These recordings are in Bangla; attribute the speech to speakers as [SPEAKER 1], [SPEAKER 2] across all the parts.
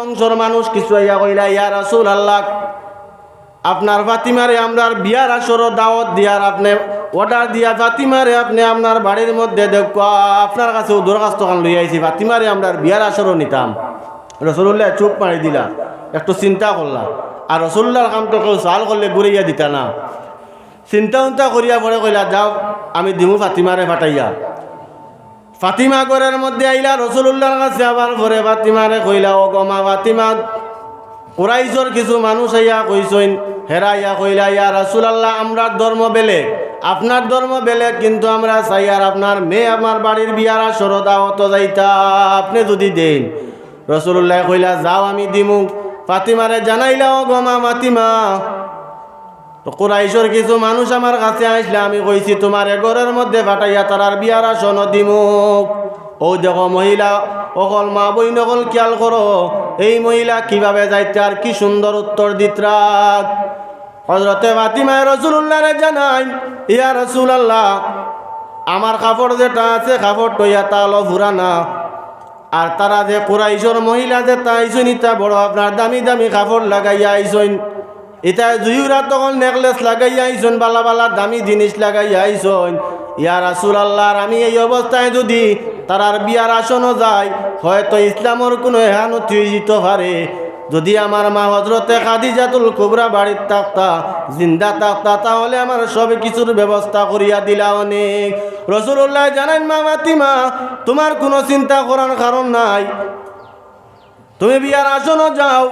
[SPEAKER 1] বংশর মানুষ কিছু আইয়া কইলা, ইয়া রাসূল আল্লাহ আপনার ফাতিমারে আমরার বিয়ার আসর দাওয়াত দিয়ার আপনি অর্ডার দিয়া ফাতিমারে আপনি আপনার বাড়ির মধ্যে দেখ, আপনার কাছে দরখাস্ত খান লই আইছি, ফাতিমারে আমরার বিয়ার আসরও নিতাম। রসুল্লাহ চুপ মারি দিলা, একটু চিন্তা করলা। আর রসুল্লাহর কামটা কেউ চাল করলে ঘুরাইয়া দিতা না। চিন্তা উন্তা করিয়া পরে কইলা, যাও, আমি দিমু ফাতিমারে ফাটাইয়া। ফাতিমা ঘরের মধ্যে আইলা রসুল্লাহর কাছে আবার পরে ফাতিমারে কইলা, ও গমা ফাতিমা, কুরাইশর কিছু মানুষ আইয়া কইসইন হেরা ইয়া কইলা, ইয়া রাসূলুল্লাহ আমরার ধর্ম বেলেগ, আপনার ধর্ম বেলেগ, কিন্তু আমরা চাই আর আপনার মেয়ে আমার বাড়ির বিয়ার আসর দাওয়াত যাইতা, আপনি যদি দেন। রসুল্লাহ কইলা, যাও আমি দিমু ফাতিমারে জানাইলা, ও গমা ফাতিমা তো কুরাইশর কিছু মানুষ আমার কাছে আসলে আমি কইছি, তোমার ঘরের মধ্যে ফাটাইয়া তারার বিয়ার আসন দিমুক ও দেখো মহিলা, অকল মা বই নকল খেয়াল করো, এই মহিলা কীভাবে যাইতে আর কি সুন্দর উত্তর দিত্রাক। হজরতে ফাতিমায় রসুল্লাহরে জানাই, ইয়া রসুলাল্লাহ, আমার কাপড় যেটা আছে কাপড় টইয়া তালো ফুরানা। আর তারা যে কুরাইশর মহিলা যে তাইছুন ইতা বড় আপনার দামি দামি কাপড় লাগাইয়া আইসইন। এটা জুইরা তখন নেকলেস লাগাই আইসন বালা বালা দামি জিনিস লাগাই আইসন ইয়া রাসুল আল্লাহর আমি এই অবস্থায় যদি তারার বিয়ার আসনও যায় হয়তো ইসলামর কোনো এহানতি যেতে পারে। যদি আমার মা হজরতে খাদিজাতুল কুবরা বাড়ির থাকতা জিন্দা থাকতা তাহলে আমার সব কিছুর ব্যবস্থা করিয়া দিলা অনেক। রসুল্লাহ জানেন মা মাতিমা তোমার কোনো চিন্তা করার কারণ নাই। তুমি বিয়ার আসনও যাও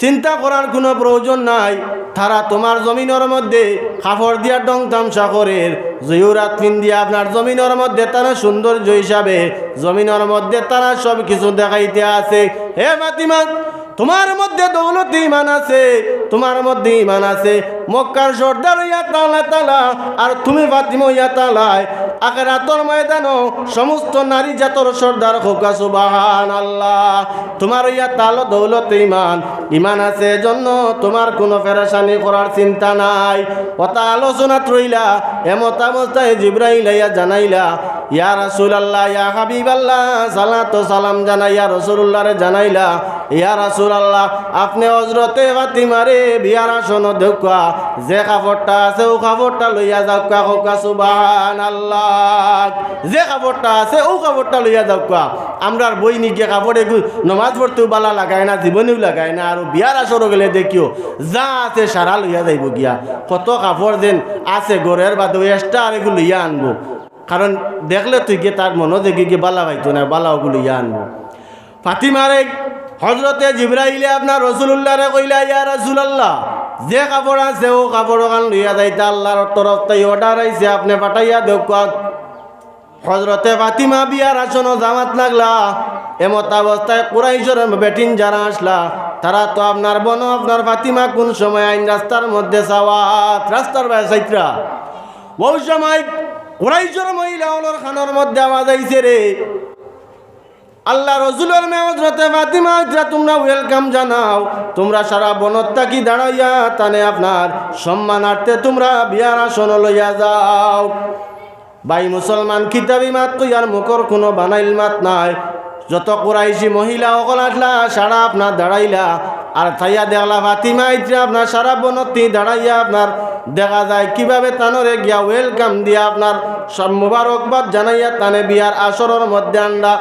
[SPEAKER 1] চিন্তা করার কোনো প্রয়োজন নাই। তারা তোমার জমিনের মধ্যে কাপড় দিয়া ডং তামসা করে। জয়ুরাত পিন দিয়া আপনার জমিনের মধ্যে তারা সৌন্দর্য হিসাবে জমিনের মধ্যে তারা সব কিছু দেখাইতে আছে। হে মাতিমা তোমার মধ্যে দৌলত ইমান আছে, তোমার মধ্যে ইমান আছে। মক্কার সর্দার ইয়া তালা তালা, আর তুমি ফাতিমা ইয়া তালায় আখেরাতর ময়দানো সমস্ত নারী জাতর সর্দার খোকা সুবাহান আল্লাহ তোমার ইয়া তাল দৌলত ইমান ইমান আছে জন্য তোমার কোনো ফেরাসানি করার চিন্তা নাই। কথা আলোচনা রইলা, এমত অবস্থায় জিব্রাইল ইয়া জানাইলা ইয়া রাসুল আল্লাহ ইয়া হাবিব আল্লাহ সালাত সালাম জানাইয়া রসুল্লাহরে জানাইলা, ইয়া রাসুল আল্লাহ আপনি হজরতে ফাতিমারে বিয়ার আসন দেখা যে কাপড়টা আছে ও কাপড়টা লইয়া যাওকা হোকা সুবাহান আল্লাহ যে কাপড়টা আছে ও কাপড়টা লইয়া যাওকা আমরার বই নিকে কাপড়ে নমাজ পড়তেও বালা লাগায় না, জীবনেও লাগায় না, আর বিয়ার আসর গেলে দেখিও, যা আছে সারা লইয়া যাইব গিয়া। কত কাপড় যেন আছে ঘরের বাদে এক্সট্রা আর এগুলো লইয়া আনব। কারণ দেখলে তুই গিয়ে তার মনে দেখে গিয়ে বালা পাইতো না বালা ওগুলো ইয়া আনব। ফাতিমারে হজরতে জিব্রাইলে আপনার রসুল্লাহরে কইলা, ইয়া রসুলাল্লাহ, যে কাপড় আছে ও কাপড় কান লইয়া যাইতা, আল্লাহর তরফ তাই অর্ডার আইছে, আপনি পাঠাইয়া দেখ হজরতে ফাতিমা বিয়ার আসন জামাত লাগলা, এমত অবস্থায় কুরাইশর বেটিন যারা আসলা, তারা তো আপনার বন, আপনার ফাতিমা কোন সময় আইন রাস্তার মধ্যে সাওয়াত রাস্তার বাইরে সাইত্রা বহু সময় কুরাইশর মহিলা অলর খানোর মধ্যে আওয়াজ আইছে রে। আল্লাহ রসুলের মেয়জরতে ফাতিমা ইতরা তোমরা ওয়েলকাম জানাও। তোমরা সারা বনত্তা কি দাঁড়াইয়া তানে আপনার সম্মানার্থে তোমরা বিয়ার আসন লইয়া যাও। বাই মুসলমান, কিতাবি মাত ইয়ার মুখর কোনো বানাইল মাত নাই। যত কুরাইশি মহিলা অকল আসলা, সারা আপনার দাঁড়াইলা আর থাইয়া দেখলা ফাতিমা ইতরা আপনার সারা বনতি দাঁড়াইয়া আপনার দেখা যায়। কীভাবে তানরে গিয়া ওয়েলকাম দিয়া আপনার সব মুবারকবাদ জানাইয়া তানে বিয়ার আসরের মধ্যে আন্ডা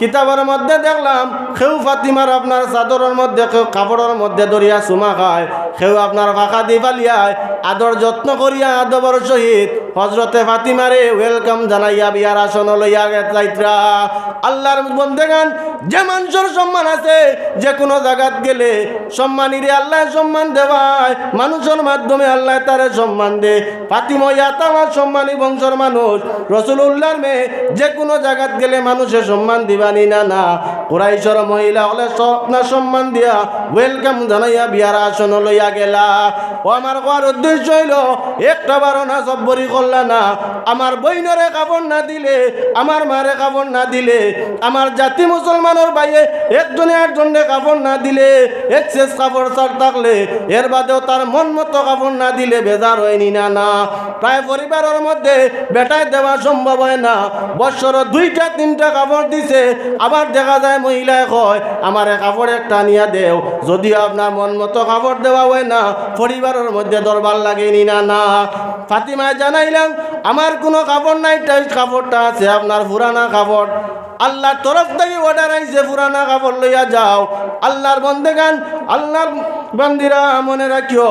[SPEAKER 1] কিতাবের মধ্যে দেখলাম সেও ফাতিমার আপনার চাদরের মধ্যে কেউ কাপড়ের মধ্যে দরিয়া চুমা খায়। সেও আপনার ভাষা দি ফালিয়ায় আদর যত্ন করিয়া আদবর সহিত হজরতে ফাতিমারে ওয়েলকাম জানাইয়া বিয়ার আসন লইয়া যাইত্রা আল্লাহর বন্দেগান যে মানুষের সম্মান আছে, যে কোনো জায়গাত গেলে সম্মানীরে আল্লাহ সম্মান দেওয়ায়, মানুষের মাধ্যমে আল্লাহ তারে সম্মান দে ফাতিমা ইয়াতামার সম্মানী বংশের মানুষ রসুল্লাহর মেয়ে, যে কোনো জায়গাত গেলে মানুষের সম্মান দিবানি না না। কুরাইশর মহিলা হলে স্বপ্ন সম্মান দিয়া ওয়েলকাম জানাইয়া বিয়ার আসন লইয়া গেলা। ও আমার কোয়ার উদ্দেশ্য হইল, একটা বারো না সব্বরি করলা না। আমার বইনরে কাপড় না দিলে, আমার মারে কাপড় না দিলে, আমার জাতি মুসলমানের বাইরে একজনে একজনে কাপড় না দিলে এক্সেস কাপড় ছাড় থাকলে, এর বাদেও তার মন মতো কাপড় না দিলে বেজার হয়নি না না। প্রায় পরিবারের মধ্যে বেটায় দেওয়া সম্ভব হয় না। বৎসর দুইটা, তিনটা কাপড় দিছে, আবার দেখা যায় মহিলায় কয় আমার কাপড় একটা নিয়ে দেও। যদিও আপনার মন মতো কাপড় দেওয়া হয় না, পরিবারের মধ্যে দরবার লাগেনি না না। ফাতিমায় জানাইলাম আমার কোনো কাপড় নাই কাপড়টা আছে আপনার পুরানা কাপড়। আল্লাহর তরফ থেকে অর্ডার আইছে, পুরানা কাপড় লইয়া যাও। আল্লাহর বন্দেগান, আল্লাহর বন্দিরা মনে রাখিও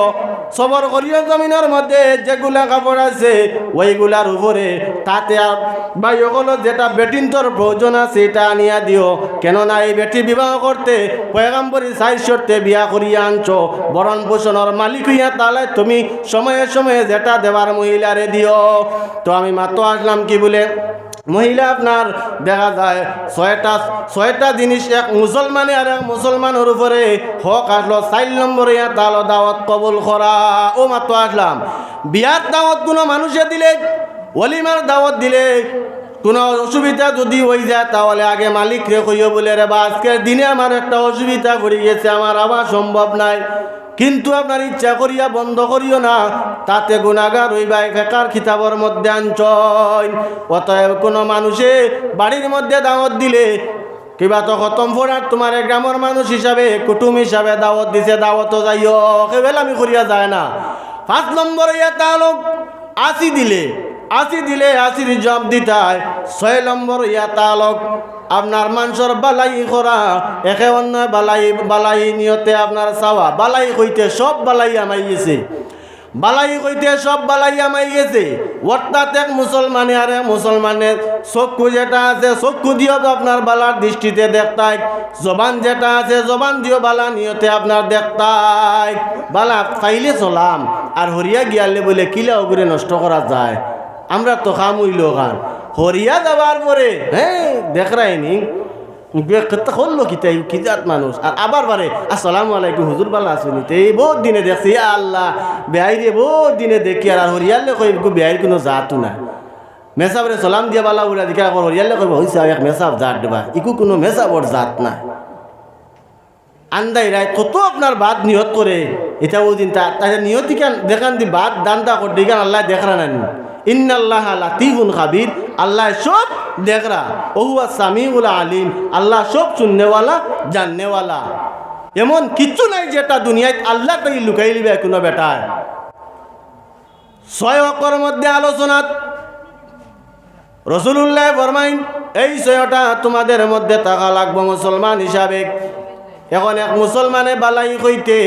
[SPEAKER 1] সবর করিও জমিনের মধ্যে যেগুলা কাপড় আছে, ওইগুলার উপরে। তাতে আর ভাই, ওগুলো যেটা বেটিন্তর প্রয়োজন আছে, এটা আনিয়া দিও। কেননা এই বেটি বিবাহ করতে পয়গাম্বরী সাইজ শর্তে বিয়া করিয়া আনছো। বরণ পোষণের মালিক হইয়া তাহলে তুমি সময়ে সময়ে যেটা দেওয়ার মহিলারে দিও। তো আমি মাত্র আসলাম কি বলে মহিলা আপনার, দেখা যায়, ছয়টা ছয়টা জিনিস, এক মুসলমানে আর এক মুসলমানের উপরে হক আসলো। চার নম্বরে তাহলে দাওয়াত কবুল করা। ও মাত্র আসলাম। বিয়ার দাওয়াত কোনো মানুষে দিলে, অলিমার দাওয়াত দিলে কোনো অসুবিধা যদি হয়ে যায়, তাহলে আগে মালিক রে কইও বলে রে বা, আজকের দিনে আমার একটা অসুবিধা পড়ে গেছে, আমার আবার সম্ভব নাই। কিন্তু আপনার ইচ্ছা করিয়া বন্ধ করিও না, তাতে গুণাগার হইবা ফেকার খিতাবর মধ্যে আনছয় অতএব কোনো মানুষে বাড়ির মধ্যে দাওয়াত দিলে, কিবা তো খতম ফোড়ার তোমার গ্রামের মানুষ হিসাবে, কুটুম হিসাবে দাওয়াত দিছে, দাওয়াতও যাইও। কেবেল আমি করিয়া যায় না। পাঁচ নম্বরে এটা হলো আশি দিলে। আশি দিলে আশির জব দিতায় ছয় নম্বর ইয়া তালক। আপনার মানুষের বালাই করা একে অন্য বালাই বালাই নিয়তে আপনার চাওয়া। বালাই কইতে সব বালাই আমাই গেছে। বালাই কইতে সব বালাই আমাই গেছে। অর্থাৎ এক মুসলমানে আর মুসলমানের চক্ষু যেটা আছে, চক্ষু দিও আপনার বালার দৃষ্টিতে দেখতাই জবান যেটা আছে, জবান দিও বালা নিয়তে আপনার দেখতাই বালা খাইলে চলাম। আর হরিয়া গিয়ালে বলে, কিলা ওগুরে নষ্ট করা যায়? আমরা তো খাম হইল খান হরিয়া যাবার পরে হ্যাঁ দেখ রাইনি করল কি তাই, কি জাত মানুষ? আর আবার পারে আসসালামু আলাইকুম, হুজুর বালা আসুনি। এই বহুত দিনে দেখছি আল্লাহ বেহাই রে বহুত দিনে দেখি, আর হরিয়ালে কই বেহাই কোনো জাতও না। মেসাবরে সালাম দিয়া বালা উড়া দিকে আকর হরিয়ালে কইব হইছে, এক মেসাব জাত দেবা। ইকু কোনো মেসাবর জাত না। আন্দাই রায়, কত আপনার বাদ নিয়ত করে। এটা ওই দিন তাহলে নিয়তি কেন দেখান দি বাদ, দান্দা করে দিকে আল্লাহ দেখরা নানি। ইন্নাল্লাহ লাতিফুন খাবির। আল্লাহ সব দেখরা ওহুয়া সামিউল আলিম। আল্লাহ সব শুননেওয়ালা জাননেওয়ালা। এমন কিচ্ছু নাই যেটা দুনিয়ায় আল্লাহ তাই লুকাই লিবে কোনো বেটায়। ছয় অকর মধ্যে আলোচনাত রসুল্লাহ ফরমাইন, এই ছয়টা তোমাদের মধ্যে থাকা লাগবো মুসলমান হিসাবে। এখন এক মুসলমানে বালাই কইতে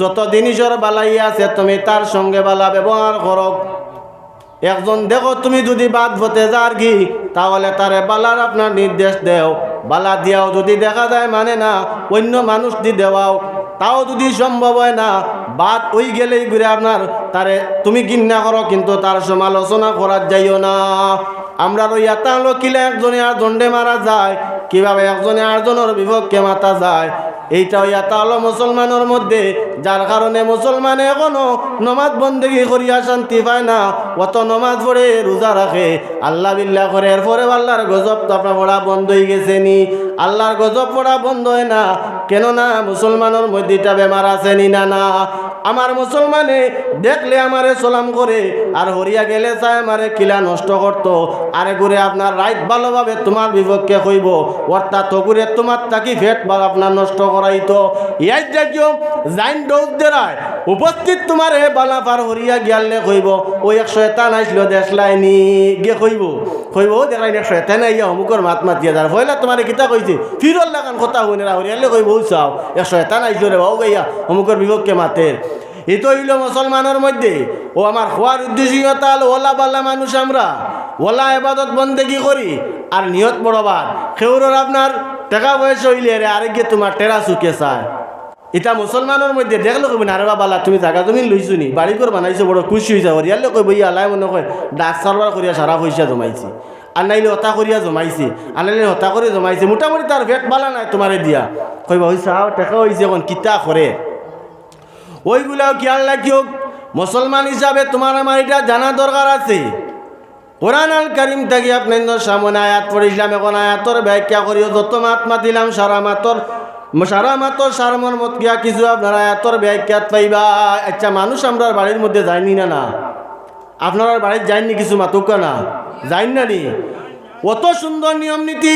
[SPEAKER 1] যত জিনিসের বালাই আছে, তুমি তার সঙ্গে বালা ব্যবহার করো। একজন দেখো, তুমি যদি বাদ হতে যার কি তাহলে তারে বালার আপনার নির্দেশ দেও। বালা দিয়াও যদি দেখা যায় মানে না, অন্য মানুষ দি দেওয়াও। তাও যদি সম্ভব হয় না, বাদ ওই গেলেই ঘুরে আপনার তারে তুমি ঘৃণা করো, কিন্তু তার সমালোচনা করার যাইও না। আমরা রইয়া তাহলে কিলে একজনে আর দণ্ডে মারা যায়। কীভাবে একজনে আরজনের বিপক্ষে মাতা যায়? এইটা হইয়া তাহলে মুসলমানের মধ্যে, যার কারণে মুসলমানে এখনও নমাজ বন্দেগি করিয়া শান্তি পায় না। অত নমাজ পড়ে রোজা রাখে। আল্লাহ বিল্লাহ করে, এরপরে আল্লাহর গজব তো আপনার পড়া বন্ধ হয়ে গেছে নি। আল্লাহর গজব পড়া বন্ধ হয় না। কেননা মুসলমানের মধ্যে এটা বেমার আছে নি না না। আমার মুসলমানে দেখলে আমারে সালাম করে, আর হরিয়া গেলে চাই আমারে কিলা নষ্ট করত। আরে করে আপনার রাইট ভালোভাবে তোমার বিপক্ষে হইব। অর্থাৎ তকুরে তোমার তাকি ফেট বা আপনার নষ্ট করাইতো। ইয়াই দেখিও জাইন ডোজ দেরায় উপস্থিত তোমার হে বালা পার হরিয়া গিয়ালে কইব? ও এক শয়তান আসলো দেশলাইনি গে কইব? কইব ও দেখাই এক শয়তান আইয়া অমুকর মাত মাতিয়া যার ভয়লা তোমার কিতা কইছে ফিরল লাগান কথা হইনে না হরিয়ালে কইব ও চাও। এক শয়তান আইসলো রে বাউ গাইয়া অমুকর বিপক্ষে মাতের এ তো হইল মুসলমানের মধ্যে ও আমার খোয়ার উদ্দেশ্যতা হলো ওলা বাল্লা মানুষ আমরা। ওলা এবাদত বন্দেগি করি? আর নিয়ত বড়বার খেউরর আপনার টাকা বয়স হইলে রে আরেকে তোমার টেরা চুকে চায়। এটা মুসলমানের মধ্যে দেখল কবি না বালা, তুমি জায়গা তুমি লইছো নি বাড়ি করে বানাইছো, বড় খুশি হয়ে যাব। ইয়ালে কই বইয়া আলাই মনে কয় ডাক সারবার করিয়া সারা পয়সা জমাইছি। আর নাইলে হতা করিয়া জমাইছি আর নাইলে হতা করে জমাইছে। মোটামুটি তার ভেট বালা নাই তোমারে দিয়া। কইবা হইছে আও টাকা হইছে এখন কিতা করে ওইগুলাও খেয়াল রাখিও মুসলমান হিসাবে তোমার আমার এটা জানা দরকার আছে। কোরআন আল করিম থেকে আপনার সামনে আয়াত পড়িছিলাম এখন আয়াতর ব্যাখ্যা করিও যত মাত মাতিলাম সারা মাতর সারা মাতর সারমর মত গিয়া কিছু আপনারা আয়াতর ব্যাখ্যাত পাইবা। আচ্ছা মানুষ আমরা বাড়ির মধ্যে যায়নি না না? আপনারা বাড়ির যায়নি কিছু মাতুকা না? যাইন না নি? অত সুন্দর নিয়ম নীতি,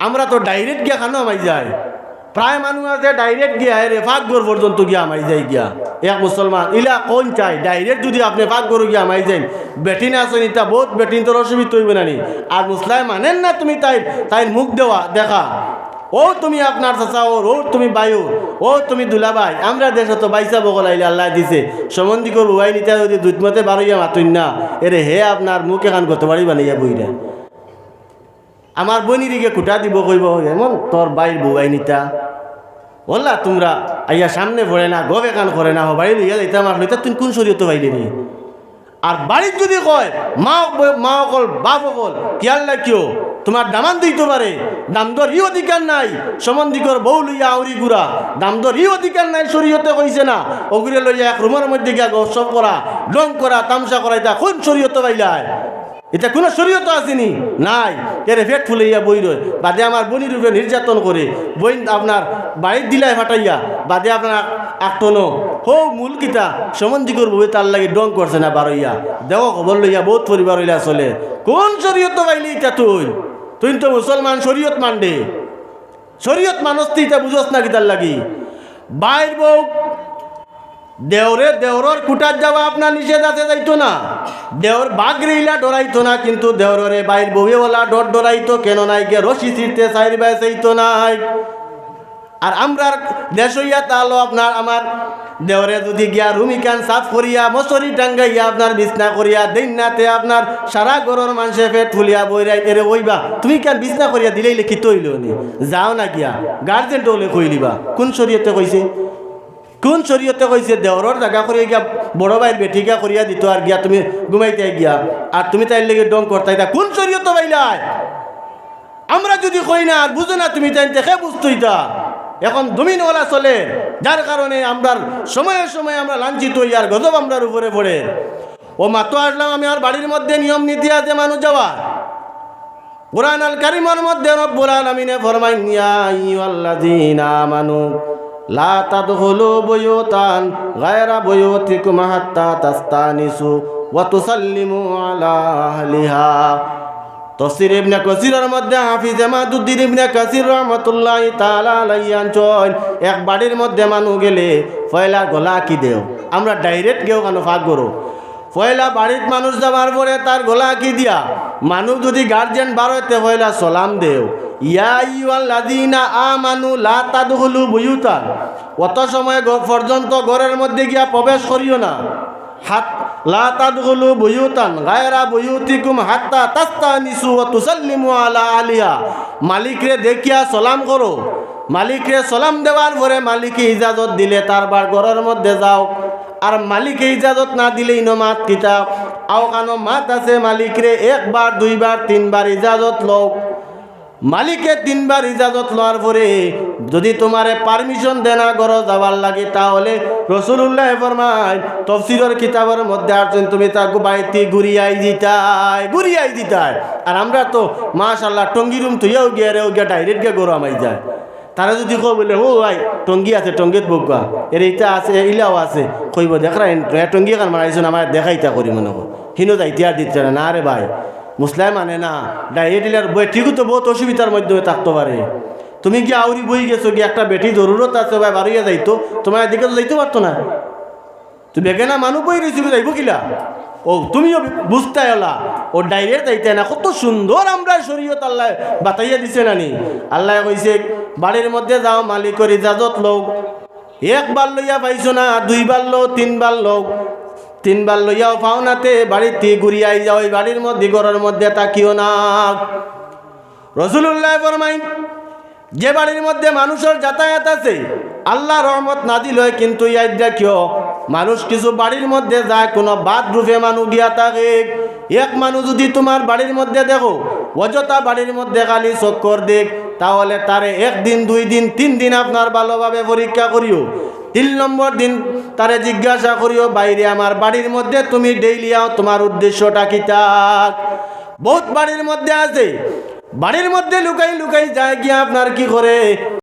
[SPEAKER 1] আমরা তো ডাইরেক্ট গিয়া খানো আমাই যায় প্রায় মানুষ আছে ডাইরেক্ট গিয়া রে ফাঁকঘর পর্যন্ত গিয়া আমাই যাই গিয়া। এক মুসলমান, ইলা কোন চাই? ডাইরেক্ট যদি আপনি ফাঁকঘর গিয়া আমাই যাই বেটিন আছেন ইটা বহুত বেটিন তোর অসুবিধা হইবে না নি? আর মুসলাই মানেন না তুমি তাই তাই মুখ দেওয়া, দেখা। ও তুমি আপনার চাচা ওর, ও তুমি বায়ু ও তুমি দুলাবাই আমরা দেশে তো বাইসা বগল আইলে আল্লাহ দিছে। সম্বন্ধী করব ভাই নিতে যদি দুধমতে বারইয়া মাতুন না, এরে হে আপনার মুখ এখান কত বাড়ি বানাইয়া বইরা। আমার বনিরিকে কুটা দিব কইব এমন তোর বাইর বউয়াই নিতা। বললা তোমরা আইয়া সামনে পড়ে না, গবে কান করে না বাড়ি লইয়া যাইতে আমার লইতা তুমি কোন শরীয়ত বাইলে নি? আর বাড়ির যদি কয়, মা মা অকল বাপ অকল কিয়াল না কিয়? তোমার দামান দিতে পারে। দাম ই অধিকার নাই। সম্বন্ধিকর বউ লইয়া আউরি গুড়া। দাম ই অধিকার নাই, শরীয়তে কইছে না। অগুরে লইয়া এক রুমের মধ্যে গিয়া গসব করা ডং করা, তামসা করা এটা কোন শরীয়ত বাইলায় এটা কোনো শরীয়ত আসেনি? নাই। এর ফেট ফুলাইয়া বই রয়। বাদে আমার বনির রূপে নির্যাতন করে। বই আপনার বাড়ির দিলাই ফাটাইয়া, বাদে আপনার আটনো হো, মূল কিতা? সম্বন্ধি করব তার লাগে ডং করছে না বারইয়া। দেখো খবর লইয়া বহুত পরিবার হইলা চলে। কোন শরীয়ত পাইলি এটা তুই? তুই তো মুসলমান, শরীয়ত মানডে। শরীয়ত মানুষ, তুই তা বুঝস না কি তার লাগি। বাইর বউ, দেওরে দেওরর কুটার যাওয়া আপনার নিষেধ আছে যাইতো না। দেওর বাগরিলা ডরাইতো না, কিন্তু দেওরে বাইর বউয়েওয়ালা ডর ডরাইতো, কেন নাই গে রশি ছিঁড়তে চাইর বেসাইতো নাই। আর আমরার দেশ হইয়া তাহলে আপনার আমার দেওরে যদি গিয়া রুমিকান সাফ করিয়া মশরি টাঙ্গাইয়া আপনার বিছনা করিয়া দিন নাতে আপনার সারা গরর মানুষে পেট ফুলিয়া বইরাই এরে ওইবা। তুমি কেন বিছনা করিয়া দিলেই লিখিত হইল নি যাও না গিয়া গার্জেন টোলে কইলিবা কোন শরীয়তে কইছে? কোন শরীয়তে কইছে? দেওরর জায়গা করিয়া গিয়া, বড় ভাইয়ের বেটিকা করিয়া দিত আর গিয়া তুমি ঘুমাইতে গিয়া। আর তুমি তাই লেগে ডং করতাই তা, কোন শরীয়ত বাইলাই আমরা যদি কই না, আর বুঝো না তুমি তাই দেখে বুঝতই তা। এখন জমিনওয়ালা চলে, যার কারণে আমরা সময়ে সময়ে আমরা লাঞ্ছিত হই আর গজব আমরার উপরে পড়ে। ও মাত্র আসলাম আমি আর বাড়ির মধ্যে নিয়ম নীতি আছে মানুষ যাওয়া। কোরআন আল কারিমার মধ্যে রব্বুল আলামিনে ফরমাইন, ইয়া আইয়ুহাল্লাযীনা আমানু, লা তাদখুলু বুয়ুতান গায়রা বুয়ুতিকুম হাত্তা তাস্তানিসু, ওয়া তুসাল্লিমু আলা আহলিহা। তফসির ইবনে কাসিরের মধ্যে হাফিজ এমাদুদ্দিন ইবনে কাসির রহমতুল্লাহ তাআলা আলাইহি আনচন এক বাড়ির মধ্যে মানু গেলে ফয়লা গলা কি দেও? আমরা ডাইরেক্ট গেও কেন ফাঁক করো? পয়লা বাড়ির মানুষ যাবার পরে তার গলা কি দিয়া? মানুষ যদি গার্জেন বারোতে পয়লা সালাম দেও। ইয়া অত সময় পর্যন্ত ঘরের মধ্যে গিয়া প্রবেশ করিও না। হাত, লা আলা আলিয়া মালিকরে দেখিয়া সালাম করো। মালিকরে সালাম দেওয়ার পরে মালিকে ইজাজত দিলে তারবার ঘরের মধ্যে যাও। আর মালিকে ইজাজত না ইনো মাত কিতাব আও কানো মাত আছে মালিকরে, একবার, দুইবার, তিনবার ইজাজত লও। মালিকে তিনবার ইজাজত লওয়ার পরে যদি তোমারে পারমিশন দেনা ঘর যাবার লাগে, তাহলে রসুল্লাহ ফরমায় তফসিরের কিতাবের মধ্যে আসছেন, তুমি তাকে বাড়িতে ঘুরিয়াই দিতাই ঘুরিয়াই দিতাই। আর আমরা তো মাশাল্লাহ টঙ্গি রুম তুইয়াও গিয়ে রেও গিয়া ডাইরেক্ট গিয়ে গরু আমাই যায়। তারা যদি কো বলে, ও ভাই, টঙ্গি আছে, টঙ্গিত বকুয়া এর এইটা আছে ইলাও আছে। কইব দেখরা টঙ্গি কান মারাইছো আমার দেখাইতা করি মনে কর। হিনো যাইতে আর দিচ্ছে না রে ভাই। মুসলাম মানে না। ডায়েটিলার বই ঠিকও তো বহুত অসুবিধার মধ্যে থাকতে পারে। তুমি কি আউরি বই গেছো কি একটা বেটি জরুরত আছে ভাই বাড়িয়ে যাইতো, তোমার এদিকে তো যাইতে পারতো না। তুই বেগে না মানুষ বই রয়েছি যাইব কিলা? ও, তুমিও বুঝতে এলা ও, ডাইরেক্ট যাইতে না, কত সুন্দর আমরা শরীয়ত আল্লাহ বাতাইয়া দিছে নানি। আল্লাহ কইছে, বাড়ির মধ্যে যাও মালিকর ইজাজত লোক একবার লইয়া পাইছো না, দুইবার লো তিনবার লোক তিনবার লইয়াও পাওনাতে বাড়িতে ঘুরিয়াই যাও ওই বাড়ির মধ্যে, ঘরের মধ্যে তাকিও না। রসুল্লাহ ফরমাইন, যে বাড়ির মধ্যে মানুষের যাতায়াত আছে, আল্লাহ রহমত নাদিল হয়, কিন্তু ইয়াদ দেখিও মানুষ কিছু বাড়ির মধ্যে যায়, কোনো বাদ রূপে মানুষ গিয়া থাকে। এক মানুষ যদি তোমার বাড়ির মধ্যে দেখো, অযথা বাড়ির মধ্যে খালি চক্কর দেখ, তাহলে তারে একদিন, দুই দিন, তিন দিন আপনার ভালোভাবে পরীক্ষা করিও। তিন নম্বর দিন, তারে জিজ্ঞাসা করিও, বাইরে আমার বাড়ির মধ্যে তুমি ডেইলি আও, তোমার উদ্দেশ্যটা কি তাক বহুত বাড়ির মধ্যে আছে। বাড়ির মধ্যে লুকাই লুকাই যায় গিয়া আপনার কি করে?